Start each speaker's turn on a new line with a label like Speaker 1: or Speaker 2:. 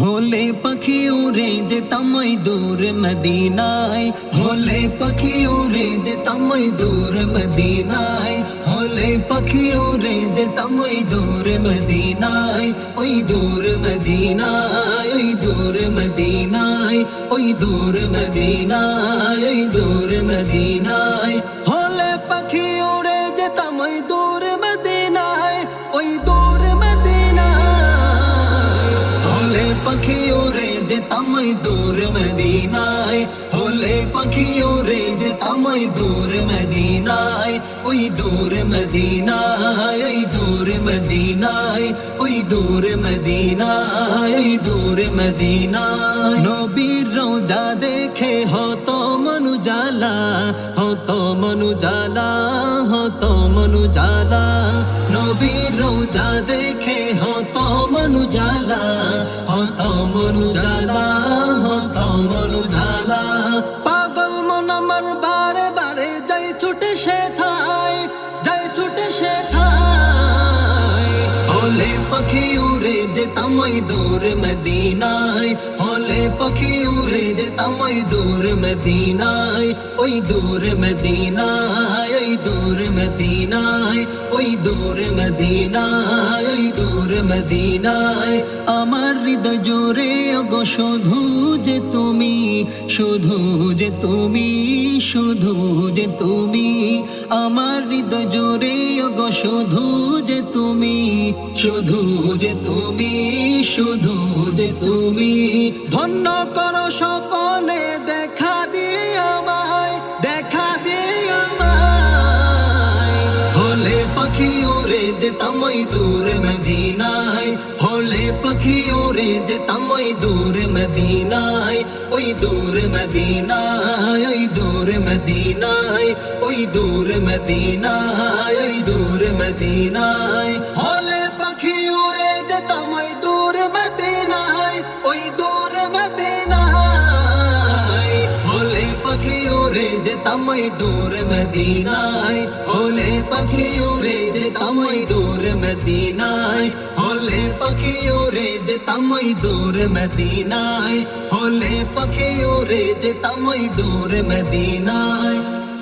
Speaker 1: হলে পাখি উড়ে যেতাম ওই দূর মদিনায়। হলে পাখি উড়ে যেতাম ওই দূর মদিনায়। হলে পাখি উড়ে যেতাম ওই দূর মদিনায়। ওই দূর মদিনায়, ওই দূর মদিনায়, ওই দূর মদিনায়, ওই দূর মদিনায়। হলে পাখি উড়ে যেতাম ওই দূর মদিনায়। ওই দূর পাখি ওরে যেতাম দূর মদিনায়, হলে পাখি ওরে যেতাম দূর মদিনায়, ওই দূর মদিনায়, ওই দূর মদিনায়, ওই দূর মদিনায়, ওই দূর মদিনায়। নবীর রোজা দেখে হতো মনু জালা হতো মনু জালা হতো মনু জালা হলে পাখি উড়ে যেতাম ওই দূর মদিনায়। হলে পাখি উড়ে যেতাম ওই দূর মদিনায়। ওই দূর মদিনায়, ওই দূর মদিনায়, ওই দূর মদিনায়, ওই দূর মদিনায়। আমার হৃদয় জোরে গো শুধু যে তুমি, শুধু যে তুমি, শুধু যে তুমি। আমার হৃদয় জোরে গো শুধু যে শুধু যে তুমি, শুধু যে তুমি। ধন্য করো স্বপনে, দেখা দিয়ে আমায়, দেখা দিয়ে আমায়। হলে পাখি ওরে যেতাম ওই দূর মদিনায়। হলে পাখি ওরে যেতাম ওই দূর মদিনায়। ওই দূর মদিনায়, ওই দূর মদিনায়, ওই দূর মদিনায়, ওই দূর মদিনায়। উড়ে যেতাম দূর মদিনায়, হলে পাখি উড়ে যেতাম দূর মদিনায়, হলে পাখি উড়ে যেতাম দূর মদিনায়, হলে পাখি উড়ে যেতাম দূর মদিনায়।